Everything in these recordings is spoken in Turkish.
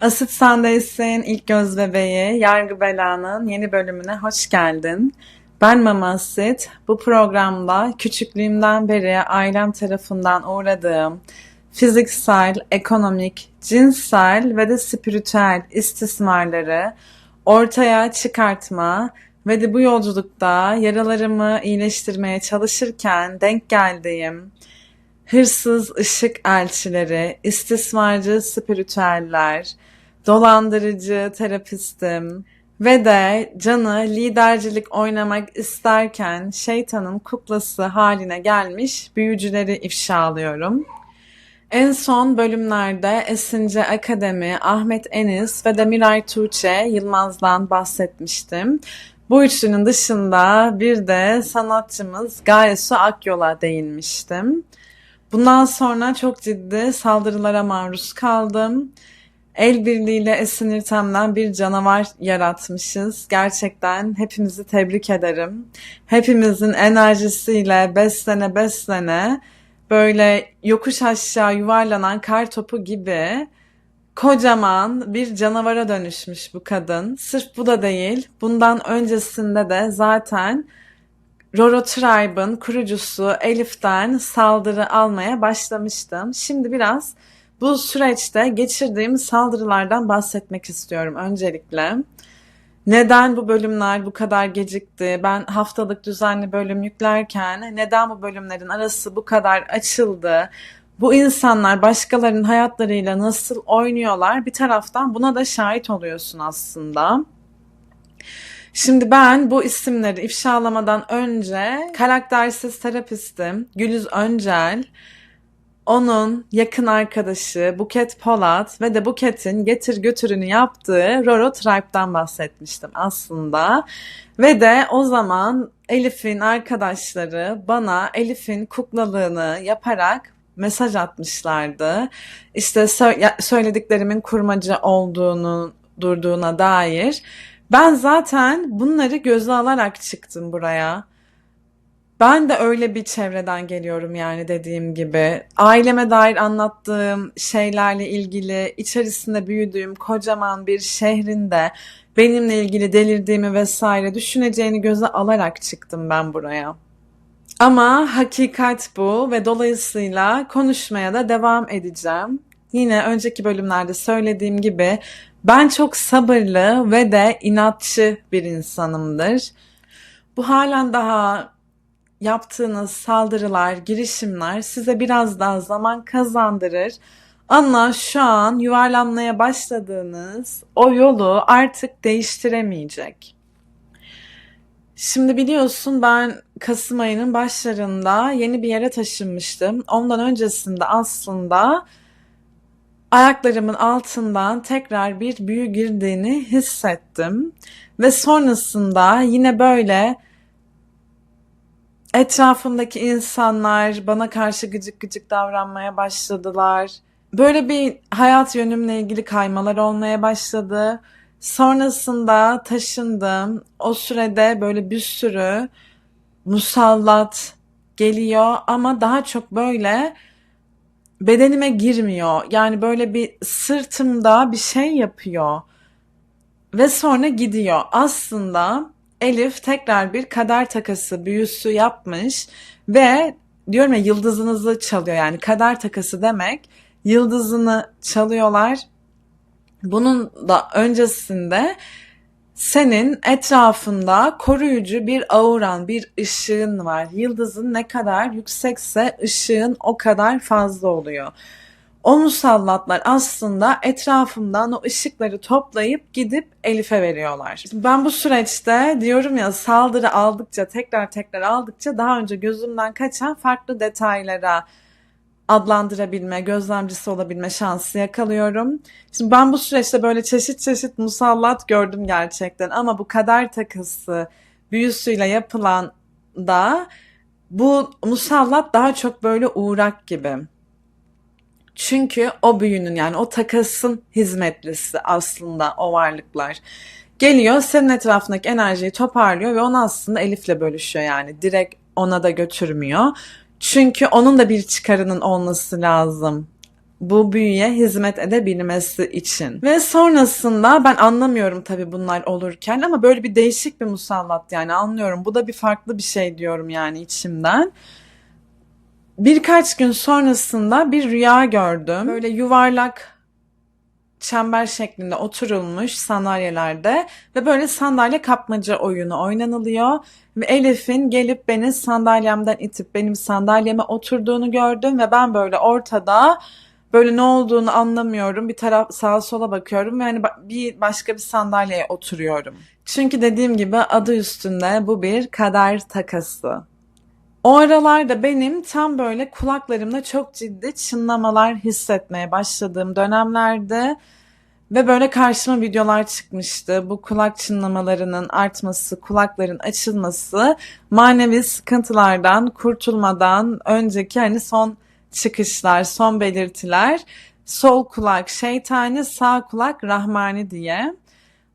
Asit Sandeysin ilk göz bebeği Yargı Bela'nın yeni bölümüne hoş geldin. Ben Mama Asit. Bu programda küçüklüğümden beri ailem tarafından uğradığım fiziksel, ekonomik, cinsel ve de spiritüel istismarları ortaya çıkartma ve de bu yolculukta yaralarımı iyileştirmeye çalışırken denk geldiğim hırsız ışık elçileri, istismarcı spiritüeller, dolandırıcı terapistim ve de canı lidercilik oynamak isterken şeytanın kuklası haline gelmiş büyücüleri ifşalıyorum. En son bölümlerde Esince Akademi, Ahmet Enis ve de Miray Tuğçe Yılmaz'dan bahsetmiştim. Bu üçünün dışında bir de sanatçımız Gaye Su Akyol'a değinmiştim. Bundan sonra çok ciddi saldırılara maruz kaldım. El birliğiyle Esin İrtem'den bir canavar yaratmışız. Gerçekten hepimizi tebrik ederim. Hepimizin enerjisiyle beslene beslene böyle yokuş aşağı yuvarlanan kar topu gibi kocaman bir canavara dönüşmüş bu kadın. Sırf bu da değil. Bundan öncesinde de zaten Roro Tribe'ın kurucusu Elif'ten saldırı almaya başlamıştım. Şimdi biraz bu süreçte geçirdiğim saldırılardan bahsetmek istiyorum öncelikle. Neden bu bölümler bu kadar gecikti? Ben haftalık düzenli bölüm yüklerken neden bu bölümlerin arası bu kadar açıldı? Bu insanlar başkalarının hayatlarıyla nasıl oynuyorlar? Bir taraftan buna da şahit oluyorsun aslında. Şimdi ben bu isimleri ifşalamadan önce karaktersiz terapistim Gülüz Öncel, onun yakın arkadaşı Buket Polat ve de Buket'in getir götürünü yaptığı Roro Tribe'dan bahsetmiştim aslında. Ve de o zaman Elif'in arkadaşları bana Elif'in kuklalığını yaparak mesaj atmışlardı. İşte sö- söylediklerimin kurmaca olduğunu durduğuna dair. Ben zaten bunları göze alarak çıktım buraya. Ben de öyle bir çevreden geliyorum yani dediğim gibi. Aileme dair anlattığım şeylerle ilgili içerisinde büyüdüğüm kocaman bir şehrinde benimle ilgili delirdiğimi vesaire düşüneceğini göze alarak çıktım ben buraya. Ama hakikat bu ve dolayısıyla konuşmaya da devam edeceğim. Yine önceki bölümlerde söylediğim gibi ben çok sabırlı ve de inatçı bir insanımdır. Bu halen daha yaptığınız saldırılar, girişimler size biraz daha zaman kazandırır. Ama şu an yuvarlanmaya başladığınız o yolu artık değiştiremeyecek. Şimdi biliyorsun ben Kasım ayının başlarında yeni bir yere taşınmıştım. Ondan öncesinde aslında ayaklarımın altından tekrar bir büyü girdiğini hissettim. Ve sonrasında yine böyle etrafımdaki insanlar bana karşı gıcık gıcık davranmaya başladılar. Böyle bir hayat yönümle ilgili kaymalar olmaya başladı. Sonrasında taşındım. O sürede böyle bir sürü musallat geliyor ama daha çok böyle bedenime girmiyor. Yani böyle bir sırtımda bir şey yapıyor ve sonra gidiyor. Aslında Elif tekrar bir kader takası büyüsü yapmış ve diyorum ya yıldızınızı çalıyor yani kader takası demek yıldızını çalıyorlar. Bunun da öncesinde senin etrafında koruyucu bir auran, bir ışığın var. Yıldızın ne kadar yüksekse ışığın o kadar fazla oluyor. O musallatlar aslında etrafımdan o ışıkları toplayıp gidip Elif'e veriyorlar. Ben bu süreçte diyorum ya saldırı aldıkça tekrar tekrar aldıkça daha önce gözümden kaçan farklı detaylara adlandırabilme, gözlemcisi olabilme şansı yakalıyorum. Şimdi ben bu süreçte böyle çeşit çeşit musallat gördüm gerçekten ama bu kader takısı büyüsüyle yapılan da bu musallat daha çok böyle uğrak gibi. Çünkü o büyünün yani o takasın hizmetlisi aslında o varlıklar. Geliyor senin etrafındaki enerjiyi toparlıyor ve onu aslında Elif'le bölüşüyor yani. Direkt ona da götürmüyor. Çünkü onun da bir çıkarının olması lazım bu büyüye hizmet edebilmesi için. Ve sonrasında ben anlamıyorum tabii bunlar olurken ama böyle bir değişik bir musallat yani anlıyorum. Bu da bir farklı bir şey diyorum yani içimden. Birkaç gün sonrasında bir rüya gördüm. Böyle yuvarlak çember şeklinde oturulmuş sandalyelerde ve böyle sandalye kapmaca oyunu oynanılıyor. Ve Elif'in gelip beni sandalyemden itip benim sandalyeme oturduğunu gördüm ve ben böyle ortada böyle ne olduğunu anlamıyorum. Bir taraf sağa sola bakıyorum ve hani bir başka bir sandalyeye oturuyorum. Çünkü dediğim gibi adı üstünde bu bir kader takası. O aralarda benim tam böyle kulaklarımda çok ciddi çınlamalar hissetmeye başladığım dönemlerde ve böyle karşıma videolar çıkmıştı. Bu kulak çınlamalarının artması, kulakların açılması, manevi sıkıntılardan kurtulmadan önceki hani son çıkışlar, son belirtiler. Sol kulak şeytani, sağ kulak rahmani diye.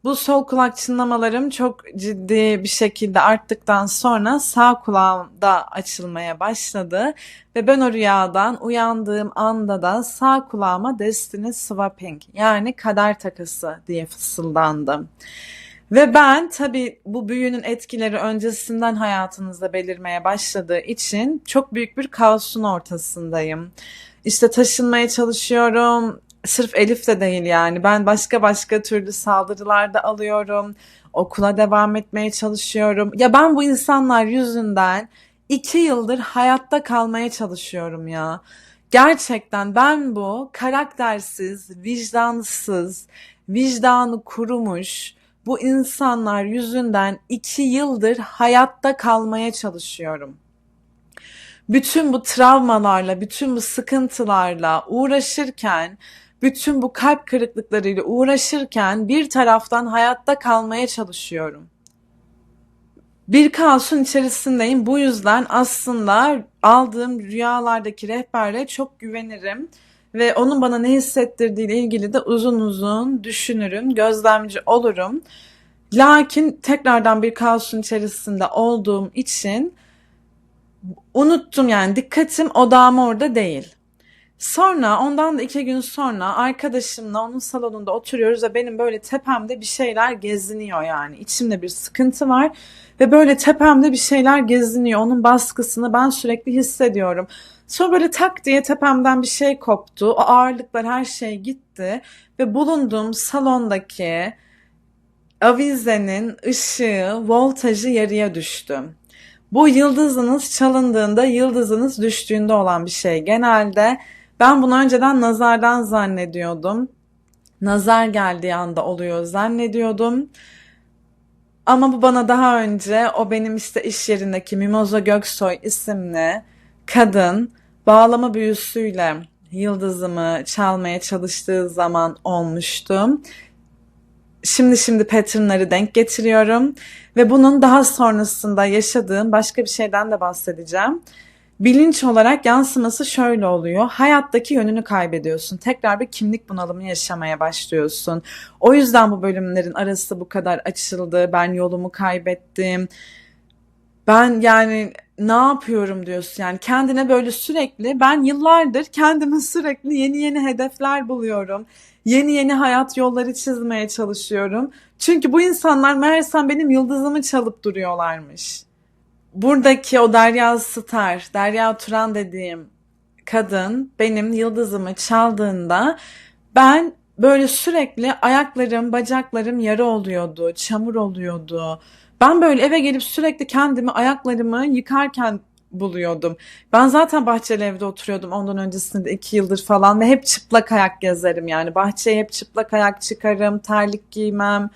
Bu sol kulak çınlamalarım çok ciddi bir şekilde arttıktan sonra sağ kulağımda açılmaya başladı. Ve ben o rüyadan uyandığım anda da sağ kulağıma Destiny Swapping yani kader takısı diye fısıldandım. Ve ben tabii bu büyünün etkileri öncesinden hayatınızda belirmeye başladığı için çok büyük bir kaosun ortasındayım. İşte taşınmaya çalışıyorum, sırf Elif de değil yani. Ben başka başka türlü saldırılar da alıyorum. Okula devam etmeye çalışıyorum. Ya ben bu insanlar yüzünden iki yıldır hayatta kalmaya çalışıyorum ya. Gerçekten ben bu karaktersiz, vicdansız, vicdanı kurumuş bu insanlar yüzünden iki yıldır hayatta kalmaya çalışıyorum bütün bu travmalarla, bütün bu sıkıntılarla uğraşırken bütün bu kalp kırıklıklarıyla uğraşırken bir taraftan hayatta kalmaya çalışıyorum. Bir kaosun içerisindeyim. Bu yüzden aslında aldığım rüyalardaki rehberle çok güvenirim ve onun bana ne hissettirdiği ile ilgili de uzun uzun düşünürüm, gözlemci olurum. Lakin tekrardan bir kaosun içerisinde olduğum için unuttum yani dikkatim odağım orada değil. Sonra ondan da iki gün sonra arkadaşımla onun salonunda oturuyoruz ve benim böyle tepemde bir şeyler geziniyor yani. İçimde bir sıkıntı var ve böyle tepemde bir şeyler geziniyor. Onun baskısını ben sürekli hissediyorum. Sonra böyle tak diye tepemden bir şey koptu. O ağırlıklar her şey gitti ve bulunduğum salondaki avizenin ışığı, voltajı yarıya düştü. Bu yıldızınız çalındığında, yıldızınız düştüğünde olan bir şey. Genelde ben bunu önceden nazardan zannediyordum. Nazar geldiği anda oluyor zannediyordum. Ama bu bana daha önce o benim işte iş yerindeki Mimoza Göksoy isimli kadın bağlama büyüsüyle yıldızımı çalmaya çalıştığı zaman olmuştu. Şimdi şimdi patternları denk getiriyorum ve bunun daha sonrasında yaşadığım başka bir şeyden de bahsedeceğim bilinç olarak yansıması şöyle oluyor. Hayattaki yönünü kaybediyorsun. Tekrar bir kimlik bunalımı yaşamaya başlıyorsun. O yüzden bu bölümlerin arası bu kadar açıldı. Ben yolumu kaybettim. Ben yani ne yapıyorum diyorsun yani kendine böyle sürekli ben yıllardır kendime sürekli yeni yeni hedefler buluyorum. Yeni yeni hayat yolları çizmeye çalışıyorum. Çünkü bu insanlar meğersem benim yıldızımı çalıp duruyorlarmış buradaki o Derya Star, Derya Turan dediğim kadın benim yıldızımı çaldığında ben böyle sürekli ayaklarım, bacaklarım yara oluyordu, çamur oluyordu. Ben böyle eve gelip sürekli kendimi ayaklarımı yıkarken buluyordum. Ben zaten bahçeli evde oturuyordum ondan öncesinde iki yıldır falan ve hep çıplak ayak gezerim yani. Bahçeye hep çıplak ayak çıkarım, terlik giymem.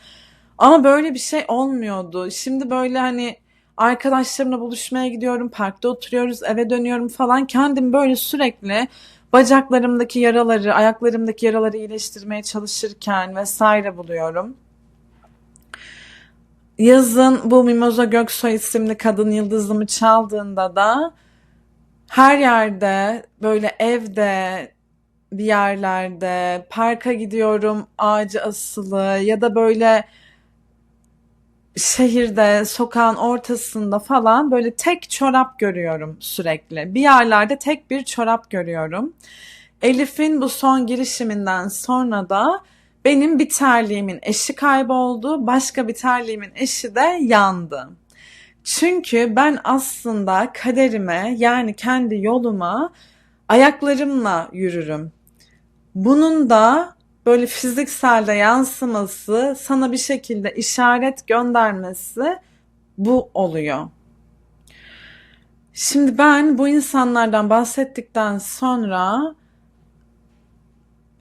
Ama böyle bir şey olmuyordu. Şimdi böyle hani arkadaşlarımla buluşmaya gidiyorum, parkta oturuyoruz, eve dönüyorum falan. Kendim böyle sürekli bacaklarımdaki yaraları, ayaklarımdaki yaraları iyileştirmeye çalışırken vesaire buluyorum. Yazın bu Mimoza Göksoy isimli kadın yıldızımı çaldığında da her yerde böyle evde bir yerlerde parka gidiyorum ağacı asılı ya da böyle şehirde, sokağın ortasında falan böyle tek çorap görüyorum sürekli. Bir yerlerde tek bir çorap görüyorum. Elif'in bu son girişiminden sonra da benim bir terliğimin eşi kayboldu, başka bir terliğimin eşi de yandı. Çünkü ben aslında kaderime yani kendi yoluma ayaklarımla yürürüm. Bunun da böyle fizikselde yansıması, sana bir şekilde işaret göndermesi bu oluyor. Şimdi ben bu insanlardan bahsettikten sonra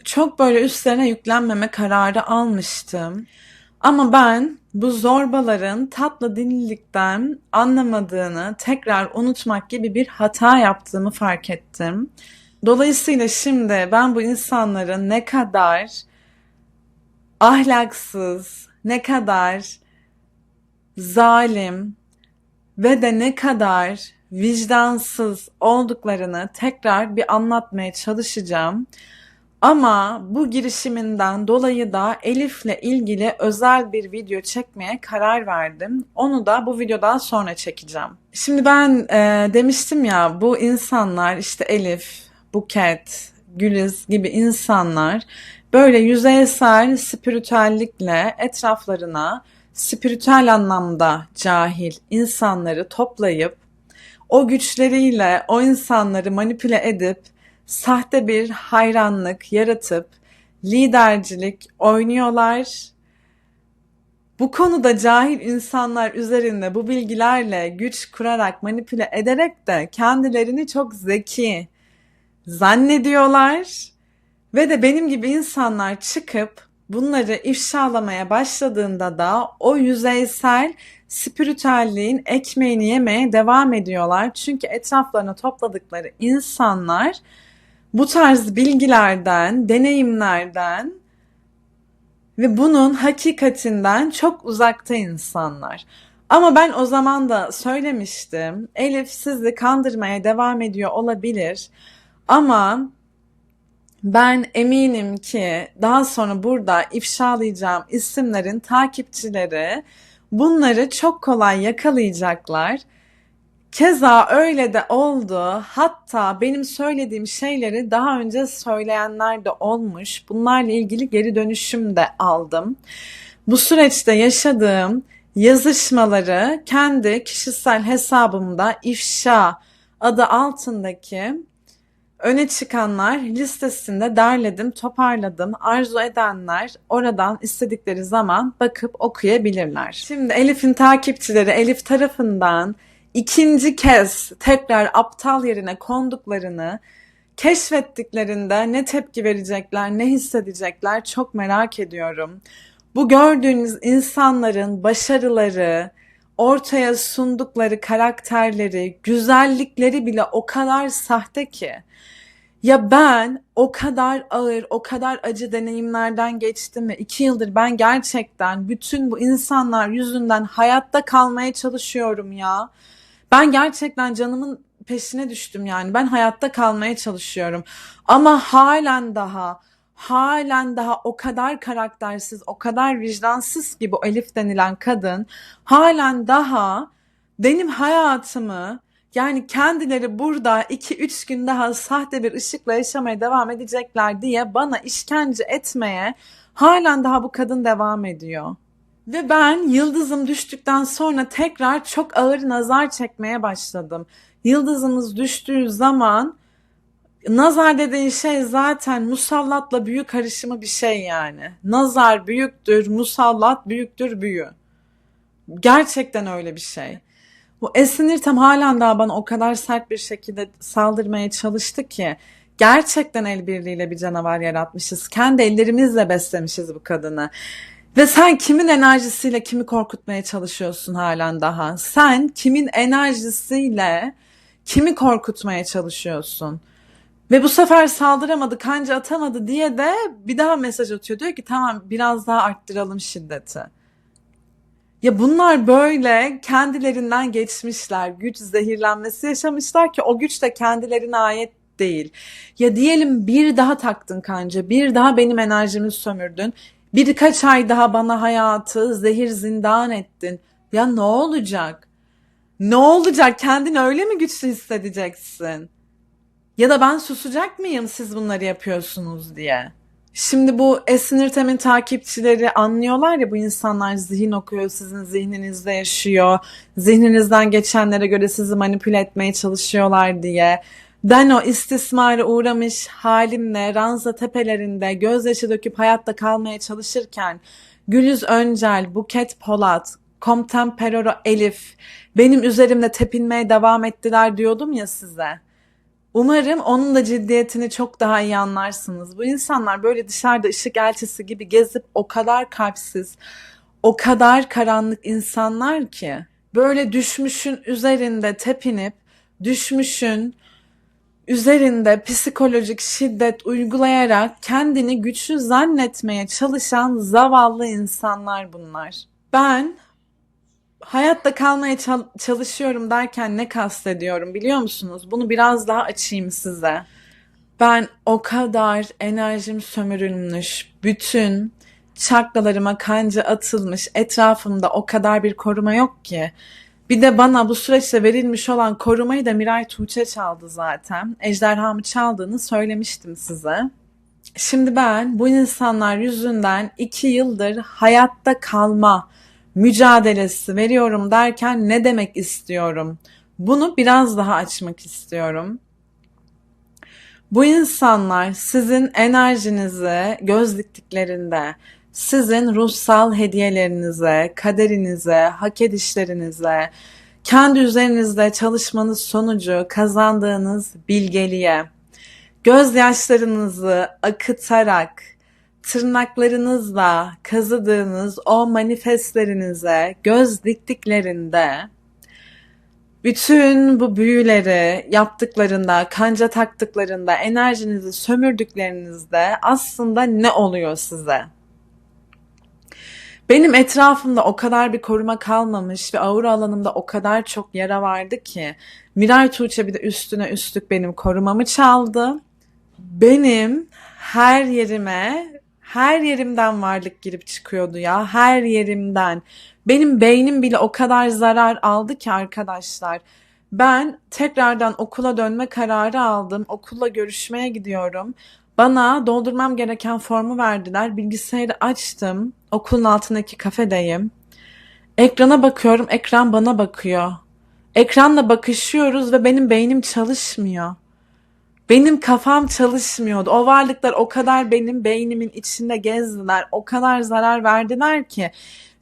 çok böyle üstlerine yüklenmeme kararı almıştım. Ama ben bu zorbaların tatlı dillilikten anlamadığını tekrar unutmak gibi bir hata yaptığımı fark ettim. Dolayısıyla şimdi ben bu insanların ne kadar ahlaksız, ne kadar zalim ve de ne kadar vicdansız olduklarını tekrar bir anlatmaya çalışacağım. Ama bu girişiminden dolayı da Elif'le ilgili özel bir video çekmeye karar verdim. Onu da bu videodan sonra çekeceğim. Şimdi ben e, demiştim ya bu insanlar işte Elif, Buket, Güliz gibi insanlar böyle yüzeysel spiritüellikle etraflarına spiritüel anlamda cahil insanları toplayıp o güçleriyle o insanları manipüle edip sahte bir hayranlık yaratıp lidercilik oynuyorlar. Bu konuda cahil insanlar üzerinde bu bilgilerle güç kurarak manipüle ederek de kendilerini çok zeki zannediyorlar ve de benim gibi insanlar çıkıp bunları ifşalamaya başladığında da o yüzeysel spiritüelliğin ekmeğini yemeye devam ediyorlar. Çünkü etraflarına topladıkları insanlar bu tarz bilgilerden, deneyimlerden ve bunun hakikatinden çok uzakta insanlar. Ama ben o zaman da söylemiştim. Elif sizi kandırmaya devam ediyor olabilir. Ama ben eminim ki daha sonra burada ifşalayacağım isimlerin takipçileri bunları çok kolay yakalayacaklar Keza öyle de oldu. Hatta benim söylediğim şeyleri daha önce söyleyenler de olmuş. Bunlarla ilgili geri dönüşüm de aldım. Bu süreçte yaşadığım yazışmaları kendi kişisel hesabımda ifşa adı altındaki öne çıkanlar listesinde derledim, toparladım. Arzu edenler oradan istedikleri zaman bakıp okuyabilirler. Şimdi Elif'in takipçileri Elif tarafından ikinci kez tekrar aptal yerine konduklarını keşfettiklerinde ne tepki verecekler, ne hissedecekler çok merak ediyorum. Bu gördüğünüz insanların başarıları, ortaya sundukları karakterleri, güzellikleri bile o kadar sahte ki. Ya ben o kadar ağır, o kadar acı deneyimlerden geçtim ve iki yıldır ben gerçekten bütün bu insanlar yüzünden hayatta kalmaya çalışıyorum ya. Ben gerçekten canımın peşine düştüm yani. Ben hayatta kalmaya çalışıyorum. Ama halen daha halen daha o kadar karaktersiz, o kadar vicdansız ki bu Elif denilen kadın halen daha benim hayatımı yani kendileri burada 2-3 gün daha sahte bir ışıkla yaşamaya devam edecekler diye bana işkence etmeye halen daha bu kadın devam ediyor. Ve ben yıldızım düştükten sonra tekrar çok ağır nazar çekmeye başladım. Yıldızınız düştüğü zaman nazar dediğin şey zaten musallatla büyü karışımı bir şey yani. Nazar büyüktür, musallat büyüktür büyü. Gerçekten öyle bir şey. Bu Esinir tam halen daha bana o kadar sert bir şekilde saldırmaya çalıştı ki gerçekten el birliğiyle bir canavar yaratmışız. Kendi ellerimizle beslemişiz bu kadını. Ve sen kimin enerjisiyle kimi korkutmaya çalışıyorsun halen daha? Sen kimin enerjisiyle kimi korkutmaya çalışıyorsun? Ve bu sefer saldıramadı, kanca atamadı diye de bir daha mesaj atıyor. Diyor ki tamam biraz daha arttıralım şiddeti. Ya bunlar böyle kendilerinden geçmişler. Güç zehirlenmesi yaşamışlar ki o güç de kendilerine ait değil. Ya diyelim bir daha taktın kanca, bir daha benim enerjimi sömürdün. Birkaç ay daha bana hayatı zehir zindan ettin. Ya ne olacak? Ne olacak? Kendini öyle mi güçlü hissedeceksin? Ya da ben susacak mıyım siz bunları yapıyorsunuz diye. Şimdi bu Esin İrtem'in takipçileri anlıyorlar ya bu insanlar zihin okuyor, sizin zihninizde yaşıyor. Zihninizden geçenlere göre sizi manipüle etmeye çalışıyorlar diye. Ben o istismara uğramış halimle ranza tepelerinde gözyaşı döküp hayatta kalmaya çalışırken Gülüz Öncel, Buket Polat, Komutan Peroro Elif benim üzerimde tepinmeye devam ettiler diyordum ya size. Umarım onun da ciddiyetini çok daha iyi anlarsınız. Bu insanlar böyle dışarıda ışık elçisi gibi gezip o kadar kalpsiz, o kadar karanlık insanlar ki böyle düşmüşün üzerinde tepinip düşmüşün üzerinde psikolojik şiddet uygulayarak kendini güçlü zannetmeye çalışan zavallı insanlar bunlar. Ben hayatta kalmaya çal- çalışıyorum derken ne kastediyorum biliyor musunuz? Bunu biraz daha açayım size. Ben o kadar enerjim sömürülmüş, bütün çakralarıma kanca atılmış, etrafımda o kadar bir koruma yok ki. Bir de bana bu süreçte verilmiş olan korumayı da Miray Tuğçe çaldı zaten. Ejderhamı çaldığını söylemiştim size. Şimdi ben bu insanlar yüzünden iki yıldır hayatta kalma mücadelesi veriyorum derken ne demek istiyorum? Bunu biraz daha açmak istiyorum. Bu insanlar sizin enerjinizi göz diktiklerinde, sizin ruhsal hediyelerinize, kaderinize, hak edişlerinize, kendi üzerinizde çalışmanız sonucu kazandığınız bilgeliğe, gözyaşlarınızı akıtarak, tırnaklarınızla kazıdığınız o manifestlerinize göz diktiklerinde bütün bu büyüleri yaptıklarında, kanca taktıklarında, enerjinizi sömürdüklerinizde aslında ne oluyor size? Benim etrafımda o kadar bir koruma kalmamış ve aura alanımda o kadar çok yara vardı ki Miray Tuğçe bir de üstüne üstlük benim korumamı çaldı. Benim her yerime her yerimden varlık girip çıkıyordu ya. Her yerimden. Benim beynim bile o kadar zarar aldı ki arkadaşlar. Ben tekrardan okula dönme kararı aldım. Okulla görüşmeye gidiyorum. Bana doldurmam gereken formu verdiler. Bilgisayarı açtım. Okulun altındaki kafedeyim. Ekrana bakıyorum. Ekran bana bakıyor. Ekranla bakışıyoruz ve benim beynim çalışmıyor. Benim kafam çalışmıyordu. O varlıklar o kadar benim beynimin içinde gezdiler. O kadar zarar verdiler ki.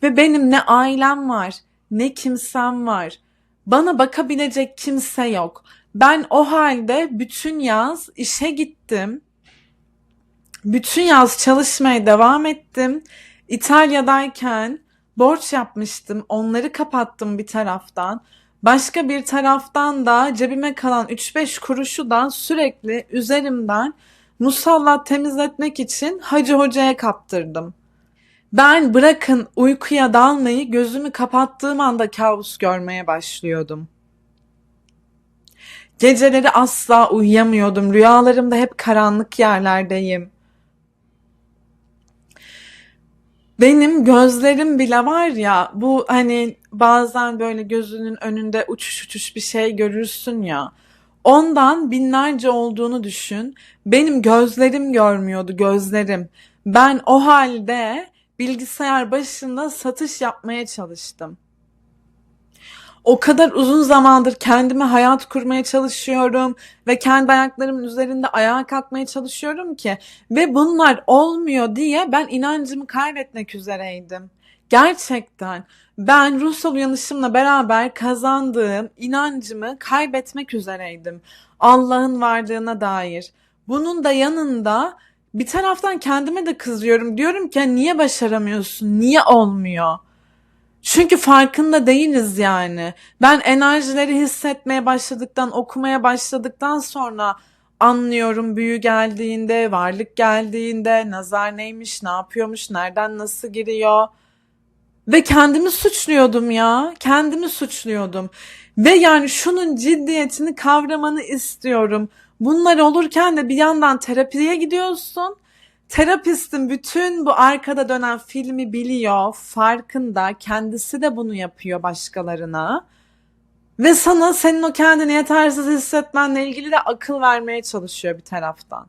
Ve benim ne ailem var, ne kimsem var. Bana bakabilecek kimse yok. Ben o halde bütün yaz işe gittim. Bütün yaz çalışmaya devam ettim. İtalya'dayken borç yapmıştım. Onları kapattım bir taraftan. Başka bir taraftan da cebime kalan 3-5 kuruşu da sürekli üzerimden musallat temizletmek için Hacı Hoca'ya kaptırdım. Ben bırakın uykuya dalmayı gözümü kapattığım anda kabus görmeye başlıyordum. Geceleri asla uyuyamıyordum. Rüyalarımda hep karanlık yerlerdeyim. Benim gözlerim bile var ya bu hani bazen böyle gözünün önünde uçuş uçuş bir şey görürsün ya. Ondan binlerce olduğunu düşün. Benim gözlerim görmüyordu gözlerim. Ben o halde bilgisayar başında satış yapmaya çalıştım. O kadar uzun zamandır kendime hayat kurmaya çalışıyorum ve kendi ayaklarımın üzerinde ayağa kalkmaya çalışıyorum ki ve bunlar olmuyor diye ben inancımı kaybetmek üzereydim. Gerçekten ben ruhsal uyanışımla beraber kazandığım inancımı kaybetmek üzereydim. Allah'ın varlığına dair. Bunun da yanında bir taraftan kendime de kızıyorum. Diyorum ki niye başaramıyorsun? Niye olmuyor? Çünkü farkında değiliz yani. Ben enerjileri hissetmeye başladıktan, okumaya başladıktan sonra anlıyorum büyü geldiğinde, varlık geldiğinde, nazar neymiş, ne yapıyormuş, nereden nasıl giriyor. Ve kendimi suçluyordum ya. Kendimi suçluyordum. Ve yani şunun ciddiyetini kavramanı istiyorum. Bunlar olurken de bir yandan terapiye gidiyorsun. Terapistin bütün bu arkada dönen filmi biliyor, farkında, kendisi de bunu yapıyor başkalarına. Ve sana senin o kendini yetersiz hissetmenle ilgili de akıl vermeye çalışıyor bir taraftan.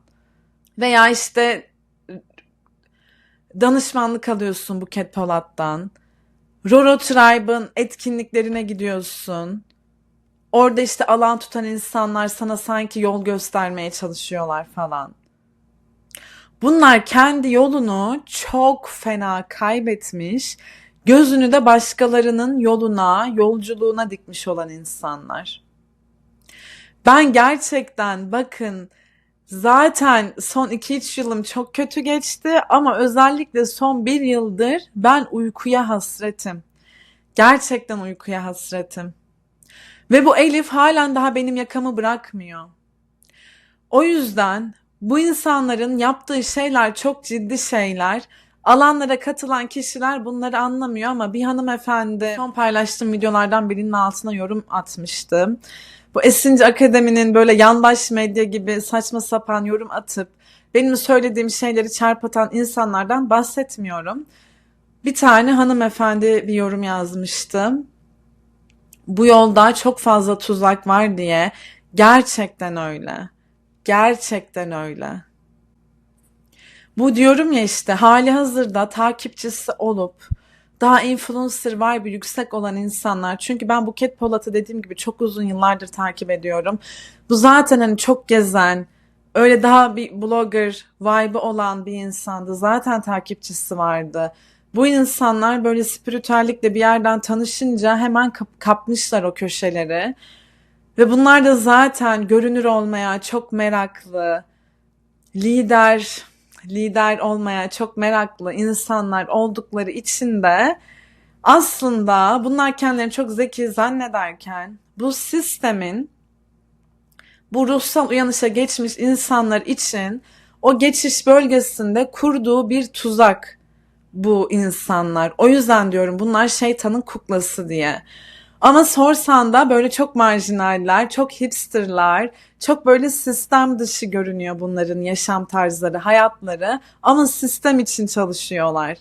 Veya işte danışmanlık alıyorsun Buket Polat'tan. Roro Tribe'ın etkinliklerine gidiyorsun. Orada işte alan tutan insanlar sana sanki yol göstermeye çalışıyorlar falan. Bunlar kendi yolunu çok fena kaybetmiş, gözünü de başkalarının yoluna, yolculuğuna dikmiş olan insanlar. Ben gerçekten bakın zaten son 2-3 yılım çok kötü geçti ama özellikle son bir yıldır ben uykuya hasretim. Gerçekten uykuya hasretim. Ve bu Elif halen daha benim yakamı bırakmıyor. O yüzden bu insanların yaptığı şeyler çok ciddi şeyler. Alanlara katılan kişiler bunları anlamıyor ama bir hanımefendi son paylaştığım videolardan birinin altına yorum atmıştı. Bu Esinci Akademi'nin böyle yandaş medya gibi saçma sapan yorum atıp benim söylediğim şeyleri çarpıtan insanlardan bahsetmiyorum. Bir tane hanımefendi bir yorum yazmıştı. Bu yolda çok fazla tuzak var diye gerçekten öyle. Gerçekten öyle. Bu diyorum ya işte hali hazırda takipçisi olup daha influencer bir yüksek olan insanlar. Çünkü ben Buket Polat'ı dediğim gibi çok uzun yıllardır takip ediyorum. Bu zaten hani çok gezen, öyle daha bir blogger vibe olan bir insandı. Zaten takipçisi vardı. Bu insanlar böyle spiritüellikle bir yerden tanışınca hemen kap- kapmışlar o köşeleri. Ve bunlar da zaten görünür olmaya çok meraklı, lider, lider olmaya çok meraklı insanlar oldukları için de aslında bunlar kendilerini çok zeki zannederken bu sistemin bu ruhsal uyanışa geçmiş insanlar için o geçiş bölgesinde kurduğu bir tuzak bu insanlar. O yüzden diyorum bunlar şeytanın kuklası diye. Ama sorsan da böyle çok marjinaller, çok hipsterlar, çok böyle sistem dışı görünüyor bunların yaşam tarzları, hayatları ama sistem için çalışıyorlar.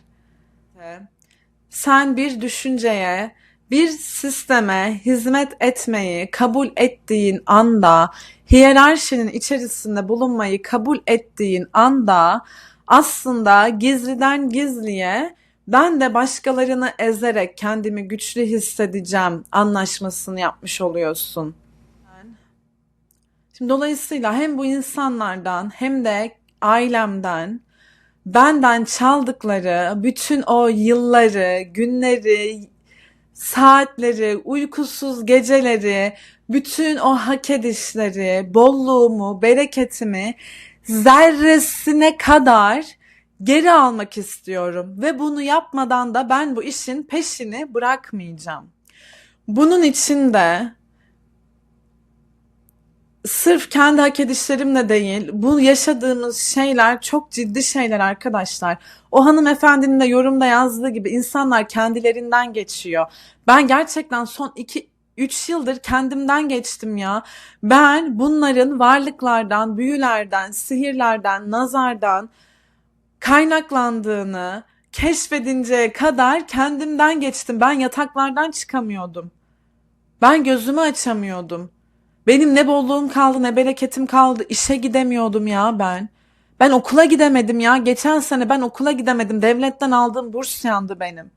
Sen bir düşünceye, bir sisteme hizmet etmeyi kabul ettiğin anda, hiyerarşinin içerisinde bulunmayı kabul ettiğin anda aslında gizliden gizliye ben de başkalarını ezerek kendimi güçlü hissedeceğim anlaşmasını yapmış oluyorsun. Şimdi dolayısıyla hem bu insanlardan hem de ailemden benden çaldıkları bütün o yılları, günleri, saatleri, uykusuz geceleri, bütün o hak edişleri, bolluğumu, bereketimi zerresine kadar geri almak istiyorum ve bunu yapmadan da ben bu işin peşini bırakmayacağım. Bunun için de sırf kendi hak edişlerimle değil, bu yaşadığımız şeyler çok ciddi şeyler arkadaşlar. O hanımefendinin de yorumda yazdığı gibi insanlar kendilerinden geçiyor. Ben gerçekten son iki 3 yıldır kendimden geçtim ya. Ben bunların varlıklardan, büyülerden, sihirlerden, nazardan kaynaklandığını keşfedinceye kadar kendimden geçtim. Ben yataklardan çıkamıyordum. Ben gözümü açamıyordum. Benim ne bolluğum kaldı ne bereketim kaldı. İşe gidemiyordum ya ben. Ben okula gidemedim ya. Geçen sene ben okula gidemedim. Devletten aldığım burs yandı benim.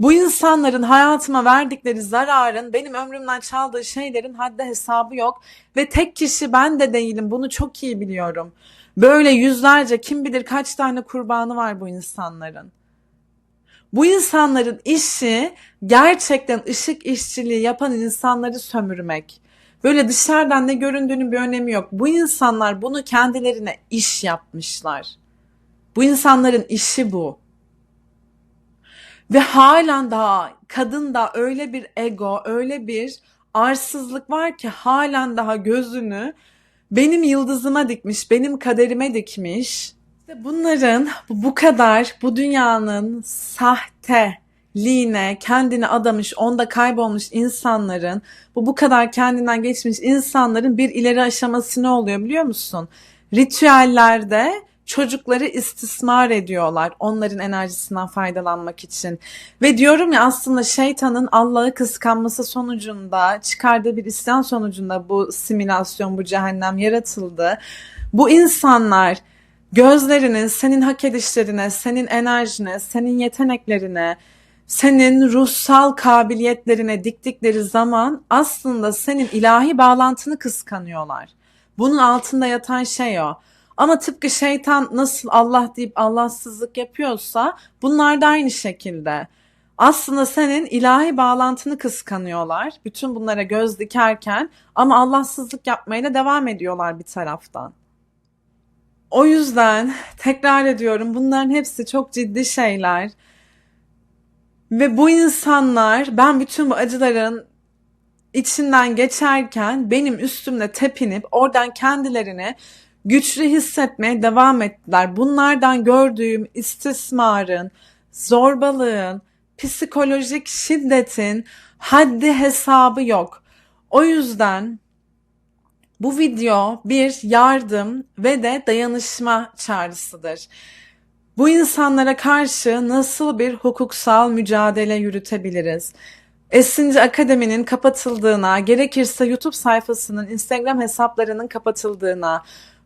Bu insanların hayatıma verdikleri zararın benim ömrümden çaldığı şeylerin haddi hesabı yok ve tek kişi ben de değilim bunu çok iyi biliyorum. Böyle yüzlerce kim bilir kaç tane kurbanı var bu insanların. Bu insanların işi gerçekten ışık işçiliği yapan insanları sömürmek. Böyle dışarıdan ne göründüğünün bir önemi yok. Bu insanlar bunu kendilerine iş yapmışlar. Bu insanların işi bu. Ve halen daha kadında öyle bir ego, öyle bir arsızlık var ki halen daha gözünü benim yıldızıma dikmiş, benim kaderime dikmiş. İşte bunların bu kadar bu dünyanın sahte liğine kendini adamış, onda kaybolmuş insanların, bu bu kadar kendinden geçmiş insanların bir ileri aşaması ne oluyor biliyor musun? Ritüellerde çocukları istismar ediyorlar onların enerjisinden faydalanmak için. Ve diyorum ya aslında şeytanın Allah'ı kıskanması sonucunda çıkardığı bir isyan sonucunda bu simülasyon, bu cehennem yaratıldı. Bu insanlar gözlerini senin hak edişlerine, senin enerjine, senin yeteneklerine, senin ruhsal kabiliyetlerine diktikleri zaman aslında senin ilahi bağlantını kıskanıyorlar. Bunun altında yatan şey o. Ama tıpkı şeytan nasıl Allah deyip Allahsızlık yapıyorsa bunlar da aynı şekilde. Aslında senin ilahi bağlantını kıskanıyorlar. Bütün bunlara göz dikerken ama Allahsızlık yapmaya da devam ediyorlar bir taraftan. O yüzden tekrar ediyorum bunların hepsi çok ciddi şeyler. Ve bu insanlar ben bütün bu acıların içinden geçerken benim üstümde tepinip oradan kendilerini güçlü hissetmeye devam ettiler. Bunlardan gördüğüm istismarın, zorbalığın, psikolojik şiddetin haddi hesabı yok. O yüzden bu video bir yardım ve de dayanışma çağrısıdır. Bu insanlara karşı nasıl bir hukuksal mücadele yürütebiliriz? Esinci Akademi'nin kapatıldığına, gerekirse YouTube sayfasının, Instagram hesaplarının kapatıldığına,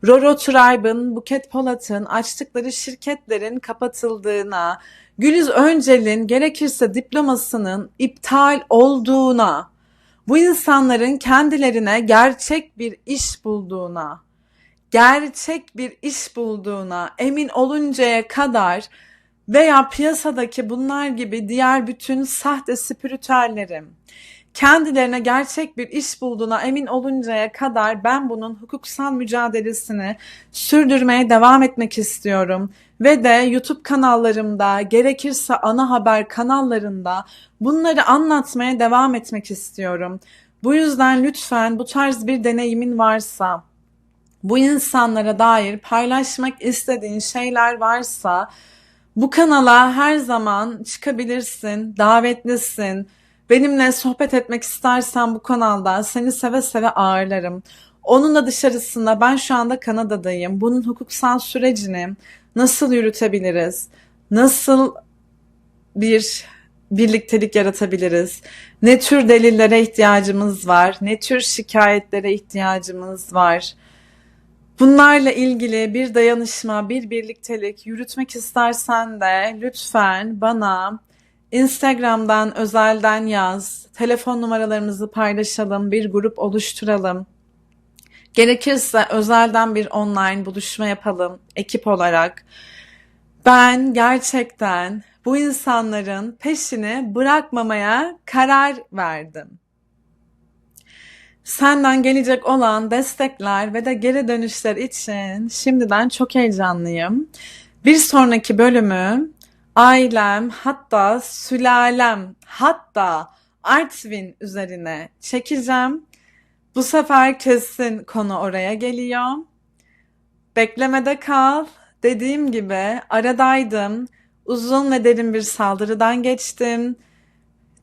Roro Tribe'ın, Buket Polat'ın açtıkları şirketlerin kapatıldığına, Gülüz Öncel'in gerekirse diplomasının iptal olduğuna, bu insanların kendilerine gerçek bir iş bulduğuna, gerçek bir iş bulduğuna emin oluncaya kadar veya piyasadaki bunlar gibi diğer bütün sahte spiritüellerim kendilerine gerçek bir iş bulduğuna emin oluncaya kadar ben bunun hukuksal mücadelesini sürdürmeye devam etmek istiyorum ve de YouTube kanallarımda gerekirse ana haber kanallarında bunları anlatmaya devam etmek istiyorum. Bu yüzden lütfen bu tarz bir deneyimin varsa, bu insanlara dair paylaşmak istediğin şeyler varsa bu kanala her zaman çıkabilirsin, davetlisin. Benimle sohbet etmek istersen bu kanalda seni seve seve ağırlarım. Onun da dışarısında ben şu anda Kanada'dayım. Bunun hukuksal sürecini nasıl yürütebiliriz? Nasıl bir birliktelik yaratabiliriz? Ne tür delillere ihtiyacımız var? Ne tür şikayetlere ihtiyacımız var? Bunlarla ilgili bir dayanışma, bir birliktelik yürütmek istersen de lütfen bana Instagram'dan özelden yaz, telefon numaralarımızı paylaşalım, bir grup oluşturalım. Gerekirse özelden bir online buluşma yapalım ekip olarak. Ben gerçekten bu insanların peşini bırakmamaya karar verdim. Senden gelecek olan destekler ve de geri dönüşler için şimdiden çok heyecanlıyım. Bir sonraki bölümü ailem hatta sülalem hatta Artvin üzerine çekeceğim. Bu sefer kesin konu oraya geliyor. Beklemede kal. Dediğim gibi aradaydım. Uzun ve derin bir saldırıdan geçtim.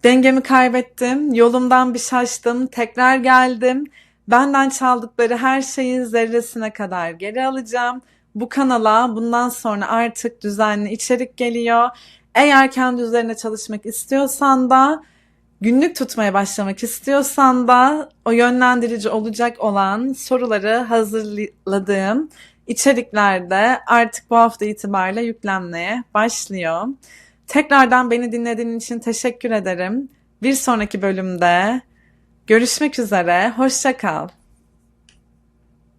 Dengemi kaybettim. Yolumdan bir şaştım. Tekrar geldim. Benden çaldıkları her şeyin zerresine kadar geri alacağım. Bu kanala bundan sonra artık düzenli içerik geliyor. Eğer kendi üzerine çalışmak istiyorsan da günlük tutmaya başlamak istiyorsan da o yönlendirici olacak olan soruları hazırladığım içeriklerde artık bu hafta itibariyle yüklenmeye başlıyor. Tekrardan beni dinlediğin için teşekkür ederim. Bir sonraki bölümde görüşmek üzere. Hoşça kal.